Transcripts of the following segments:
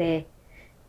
네.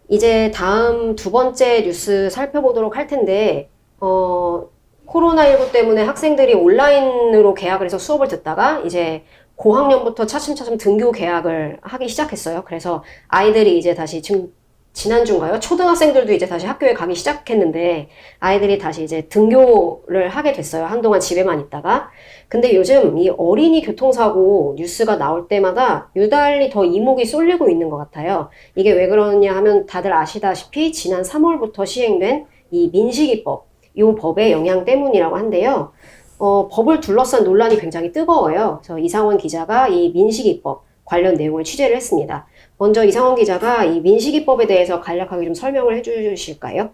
이제 다음 두 번째 뉴스 살펴보도록 할 텐데, 어, 코로나19 때문에 학생들이 온라인으로 계약을 해서 수업을 듣다가 이제 고학년부터 차츰차츰 등교 계약을 하기 시작했어요. 그래서 아이들이 이제 다시 지금 지난주인가요? 초등학생들도 이제 다시 학교에 가기 시작했는데 아이들이 다시 이제 등교를 하게 됐어요. 한동안 집에만 있다가. 근데 요즘 이 어린이 교통사고 뉴스가 나올 때마다 유달리 더 이목이 쏠리고 있는 것 같아요. 이게 왜 그러냐 하면 다들 아시다시피 지난 3월부터 시행된 이 민식이법, 이 법의 영향 때문이라고 한데요. 어, 법을 둘러싼 논란이 굉장히 뜨거워요. 그래서 이상원 기자가 이 민식이법 관련 내용을 취재를 했습니다. 먼저 이상원 기자가 이 민식이법에 대해서 간략하게 좀 설명을 해주실까요?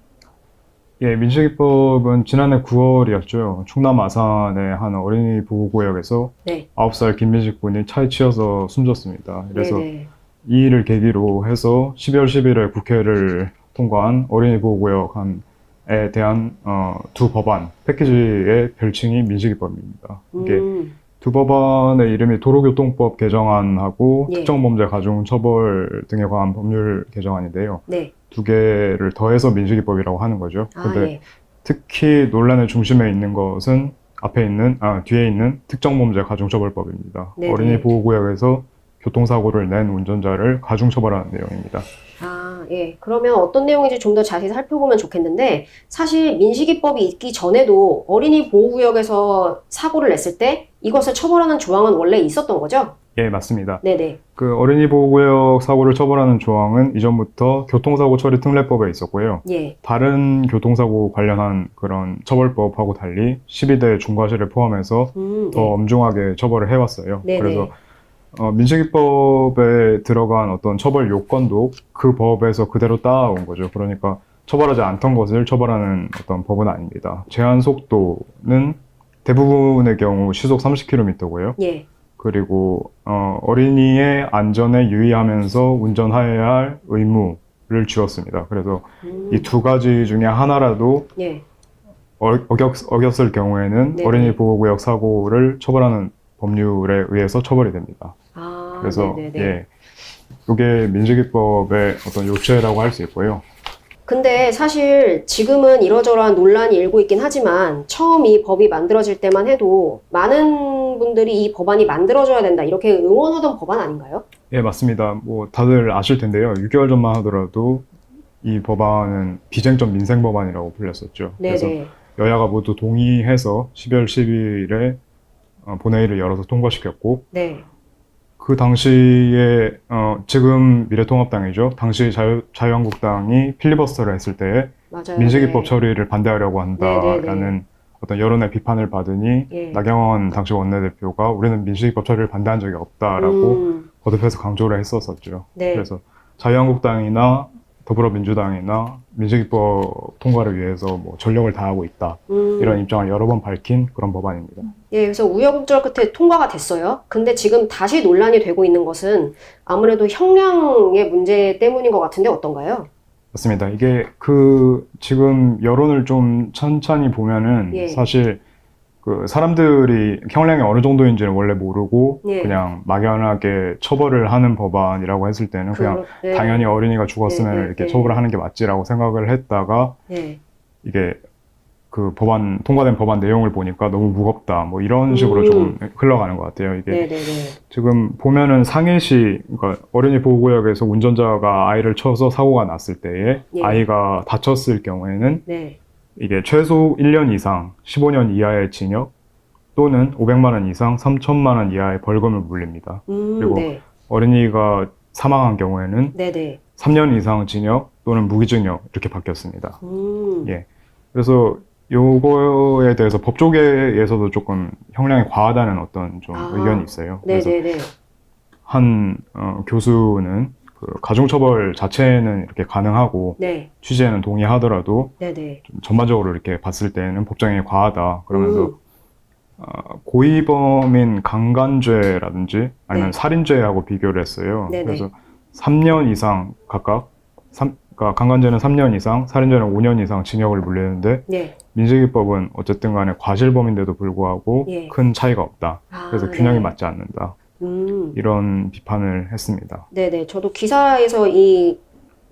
예, 민식이법은 지난해 9월이었죠. 충남 아산의 한 어린이 보호구역에서 네. 9살 김민식 군이 차에 치여서 숨졌습니다. 그래서 네네. 이 일을 계기로 해서 12월 10일에 국회를 통과한 어린이 보호구역에 대한 어, 두 법안 패키지의 별칭이 민식이법입니다. 이게 음, 두 법안의 이름이 도로교통법 개정안하고 예. 특정범죄 가중처벌 등에 관한 법률 개정안인데요. 네. 두 개를 더해서 민식이법이라고 하는 거죠. 아, 근데 예. 특히 논란의 중심에 있는 것은 앞에 있는 아 뒤에 있는 특정범죄 가중처벌법입니다. 네네. 어린이 보호구역에서 교통사고를 낸 운전자를 가중처벌하는 내용입니다. 아, 예. 그러면 어떤 내용인지 좀 더 자세히 살펴보면 좋겠는데, 사실 민식이법이 있기 전에도 어린이 보호구역에서 사고를 냈을 때 이것을 처벌하는 조항은 원래 있었던 거죠? 예, 맞습니다. 네네. 그 어린이 보호구역 사고를 처벌하는 조항은 이전부터 교통사고 처리 특례법에 있었고요. 예. 다른 교통사고 관련한 그런 처벌법하고 달리 12대 중과실을 포함해서 음, 더 네. 엄중하게 처벌을 해왔어요. 네네. 그래서 어, 민식이법에 들어간 어떤 처벌 요건도 그 법에서 그대로 따온 거죠. 그러니까 처벌하지 않던 것을 처벌하는 어떤 법은 아닙니다. 제한 속도는 대부분의 경우 시속 30km고요. 예. 그리고 어, 어린이의 안전에 유의하면서 운전하여야 할 의무를 주었습니다. 그래서 음, 이두 가지 중에 하나라도 예. 어, 어겼, 어겼을 경우에는 네네. 어린이 보호구역 사고를 처벌하는 법률에 의해서 처벌이 됩니다. 아, 그래서 네네네. 예, 이게 민식이법의 어떤 요체라고 할 수 있고요. 근데 사실 지금은 이러저러한 논란이 일고 있긴 하지만 처음 이 법이 만들어질 때만 해도 많은 분들이 이 법안이 만들어져야 된다 이렇게 응원하던 법안 아닌가요? 예, 맞습니다. 뭐 다들 아실 텐데요. 6개월 전만 하더라도 이 법안은 비쟁점 민생 법안이라고 불렸었죠. 그래서 네네. 여야가 모두 동의해서 12월 10일에 어, 본회의를 열어서 통과시켰고 네. 그 당시에 어, 지금 미래통합당이죠. 당시 자유, 자유한국당이 필리버스터를 했을 때에 맞아요. 민식이법 네. 처리를 반대하려고 한다라는 네 네 네. 어떤 여론의 비판을 받으니 예. 나경원 당시 원내대표가 우리는 민식이법 처리를 반대한 적이 없다라고 음, 거듭해서 강조를 했었었죠. 네. 그래서 자유한국당이나 더불어민주당이나 민식이법 통과를 위해서 뭐 전력을 다하고 있다 음, 이런 입장을 여러 번 밝힌 그런 법안입니다. 예, 그래서 우여곡절 끝에 통과가 됐어요. 근데 지금 다시 논란이 되고 있는 것은 아무래도 형량의 문제 때문인 것 같은데 어떤가요? 맞습니다. 이게 그 지금 여론을 좀 천천히 보면은 예. 사실 그 사람들이 형량이 어느 정도인지는 원래 모르고 예. 그냥 막연하게 처벌을 하는 법안이라고 했을 때는 그냥 그, 네. 당연히 어린이가 죽었으면 네, 네, 이렇게 네. 처벌을 하는 게 맞지라고 생각을 했다가 예. 이게 그 법안 통과된 법안 내용을 보니까 너무 무겁다 뭐 이런 식으로 음. 조금 흘러가는 것 같아요. 이게 네 네 네. 지금 보면은 상해시 그러니까 어린이 보호구역에서 운전자가 아이를 쳐서 사고가 났을 때에 예. 아이가 다쳤을 경우에는 네. 이게 최소 1년 이상 15년 이하의 징역 또는 500만 원 이상 3천만 원 이하의 벌금을 물립니다. 음, 그리고 네. 어린이가 사망한 경우에는 네네. 3년 이상 징역 또는 무기징역 이렇게 바뀌었습니다. 음, 예. 그래서 요거에 대해서 법조계에서도 조금 형량이 과하다는 어떤 좀 아. 의견이 있어요. 그래서 네네네. 한 어, 교수는 그 가중처벌 자체는 이렇게 가능하고 네. 취지에는 동의하더라도 네네. 좀 전반적으로 이렇게 봤을 때는 법정이 과하다 그러면서 음. 어, 고의범인 강간죄라든지 아니면 네. 살인죄하고 비교를 했어요. 네네. 그래서 3년 이상 각각 삼- 그러니까 강간죄는 3년 이상, 살인죄는 5년 이상 징역을 물리는데 네. 민식이법은 어쨌든 간에 과실범인데도 불구하고 예. 큰 차이가 없다. 아, 그래서 균형이 네. 맞지 않는다. 음. 이런 비판을 했습니다. 네네. 저도 기사에서 이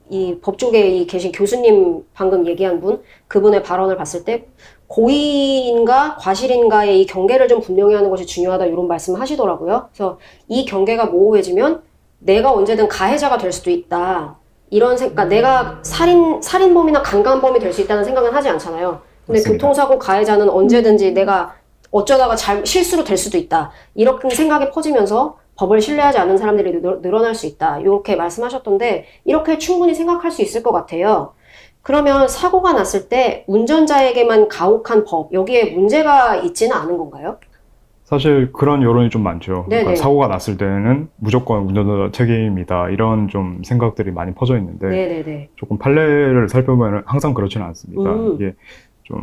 이 법조계에 이 계신 교수님 방금 얘기한 분 그분의 발언을 봤을 때 고의인가 과실인가의 이 경계를 좀 분명히 하는 것이 중요하다 이런 말씀을 하시더라고요. 그래서 이 경계가 모호해지면 내가 언제든 가해자가 될 수도 있다. 이런 생각, 내가 살인 살인범이나 강간범이 될 수 있다는 생각은 하지 않잖아요. 근데 맞습니다. 교통사고 가해자는 언제든지 내가 어쩌다가 잘 실수로 될 수도 있다. 이렇게 생각이 퍼지면서 법을 신뢰하지 않는 사람들이 늘- 늘어날 수 있다. 이렇게 말씀하셨던데 이렇게 충분히 생각할 수 있을 것 같아요. 그러면 사고가 났을 때 운전자에게만 가혹한 법 여기에 문제가 있지는 않은 건가요? 사실 그런 여론이 좀 많죠. 그러니까 사고가 났을 때는 무조건 운전자 책임이다 이런 좀 생각들이 많이 퍼져 있는데 네네네. 조금 판례를 살펴보면 항상 그렇지는 않습니다. 음. 이게 좀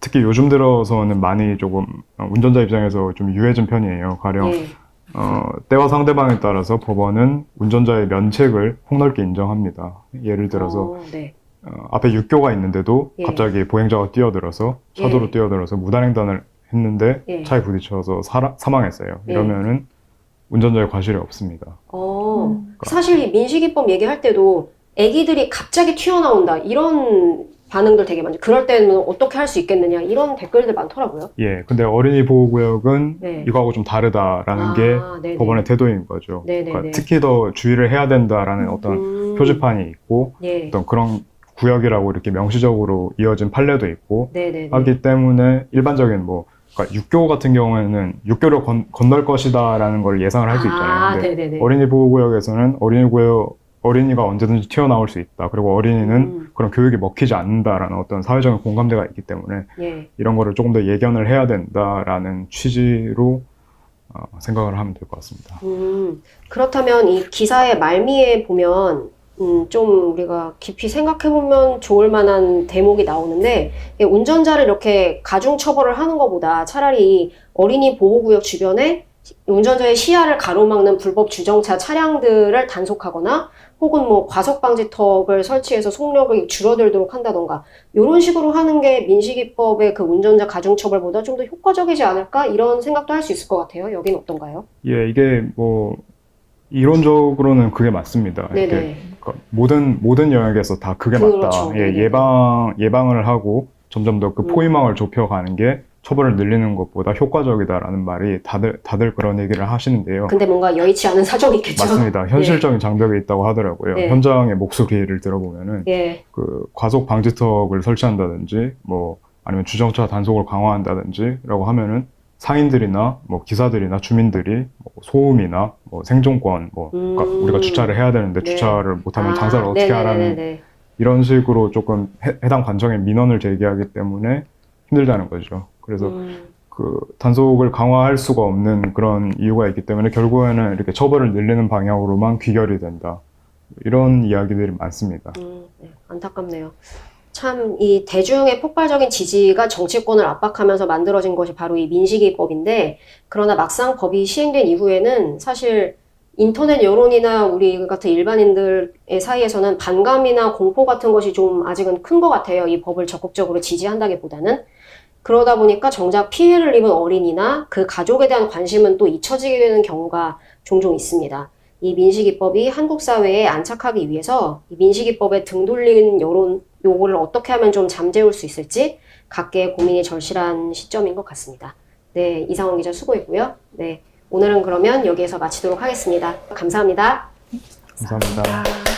특히 요즘 들어서는 많이 조금 어, 운전자 입장에서 좀 유해진 편이에요. 가령 예. 어, 때와 상대방에 따라서 법원은 운전자의 면책을 폭넓게 인정합니다. 예를 들어서 어, 네. 어, 앞에 육교가 있는데도 예. 갑자기 보행자가 뛰어들어서 차도로 예. 뛰어들어서 무단횡단을 했는데 예. 차에 부딪혀서 살아- 사망했어요. 예. 이러면은 운전자의 과실이 없습니다. 어, 음. 사실 이 민식이법 얘기할 때도 애기들이 갑자기 튀어나온다 이런 반응들 되게 많죠. 그럴 때는 어떻게 할 수 있겠느냐 이런 댓글들 많더라고요. 예, 근데 어린이 보호구역은 네. 이거하고 좀 다르다라는 아, 게 네네. 법원의 태도인 거죠. 네네네. 그러니까 특히 더 주의를 해야 된다라는 어떤 음, 표지판이 있고 예. 어떤 그런 구역이라고 이렇게 명시적으로 이어진 판례도 있고 네네네. 하기 때문에 일반적인 뭐 그러니까 육교 같은 경우에는 육교를 건, 건널 것이다라는 걸 예상을 할 수 있잖아요. 아, 근데 네네네. 어린이 보호구역에서는 어린이 구역 어린이가 언제든지 튀어나올 수 있다. 그리고 어린이는 음, 그런 교육이 먹히지 않는다라는 어떤 사회적인 공감대가 있기 때문에 예. 이런 거를 조금 더 예견을 해야 된다라는 취지로 어, 생각을 하면 될 것 같습니다. 음, 그렇다면 이 기사의 말미에 보면 음, 좀 우리가 깊이 생각해 보면 좋을 만한 대목이 나오는데 운전자를 이렇게 가중 처벌을 하는 것보다 차라리 어린이 보호구역 주변에 운전자의 시야를 가로막는 불법 주정차 차량들을 단속하거나 혹은 뭐 과속 방지턱을 설치해서 속력이 줄어들도록 한다던가 이런 식으로 하는 게 민식이법의 그 운전자 가중 처벌보다 좀 더 효과적이지 않을까 이런 생각도 할 수 있을 것 같아요. 여기는 어떤가요? 예, 이게 뭐 이론적으로는 그게 맞습니다. 네네. 그러니까 모든 모든 영역에서 다 그게 그렇죠. 맞다. 예. 예방 예방을 하고 점점 더그 음. 포위망을 좁혀가는 게 처벌을 늘리는 것보다 효과적이다라는 말이 다들 다들 그런 얘기를 하시는데요. 근데 뭔가 여의치 않은 사정이 있겠죠. 맞습니다. 현실적인 장벽이 있다고 하더라고요. 네. 현장의 목소리를 들어보면은 예. 그 과속 방지턱을 설치한다든지 뭐 아니면 주정차 단속을 강화한다든지라고 하면은 상인들이나 뭐 기사들이나 주민들이 뭐 소음이나 뭐 생존권 뭐 그러니까 음. 우리가 주차를 해야 되는데 네. 주차를 못하면 아, 장사를 어떻게 하라는 네네네네. 이런 식으로 조금 해, 해당 관청에 민원을 제기하기 때문에 힘들다는 거죠. 그래서 음, 그 단속을 강화할 수가 없는 그런 이유가 있기 때문에 결국에는 이렇게 처벌을 늘리는 방향으로만 귀결이 된다. 이런 이야기들이 많습니다. 음, 네, 안타깝네요. 참 이 대중의 폭발적인 지지가 정치권을 압박하면서 만들어진 것이 바로 이 민식이법인데 그러나 막상 법이 시행된 이후에는 사실 인터넷 여론이나 우리 같은 일반인들의 사이에서는 반감이나 공포 같은 것이 좀 아직은 큰 것 같아요. 이 법을 적극적으로 지지한다기보다는. 그러다 보니까 정작 피해를 입은 어린이나 그 가족에 대한 관심은 또 잊혀지게 되는 경우가 종종 있습니다. 이 민식이법이 한국 사회에 안착하기 위해서 이 민식이법에 등 돌린 여론 요거를 어떻게 하면 좀 잠재울 수 있을지 각계의 고민이 절실한 시점인 것 같습니다. 네, 이상원 기자 수고했고요. 네, 오늘은 그러면 여기에서 마치도록 하겠습니다. 감사합니다. 감사합니다.